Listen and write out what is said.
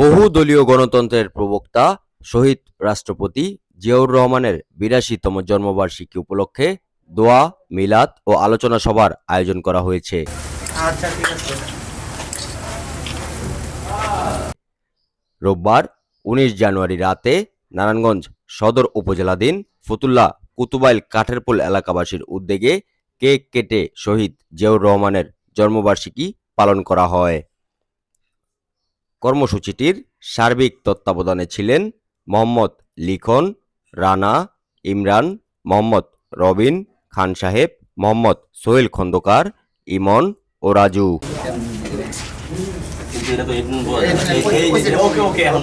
বহু দলীয় গণতন্ত্রের প্রবক্তা, শহীদ রাষ্ট্রপতি জিয়াউর রহমানের বিরাশিতম জন্মবার্ষিকী উপলক্ষে দোয়া, মিলাদ ও আলোচনা সভার আয়োজন করা হয়েছে। রোববার উনিশ জানুয়ারি রাতে নারায়ণগঞ্জ সদর উপজেলাধীন ফতুল্লা কুতুবাইল কাঠেরপুল এলাকাবাসীর উদ্যোগে কেক কেটে শহীদ জিয়াউর রহমানের জন্মবার্ষিকী পালন করা হয়। কর্মসূচিটির সার্বিক তত্ত্বাবধানে ছিলেন মোহাম্মদ লিখন, রানা, ইমরান, মোহাম্মদ রবিন, খান সাহেব, মোহাম্মদ সোহেল খন্দকার, ইমন ও রাজু। এখন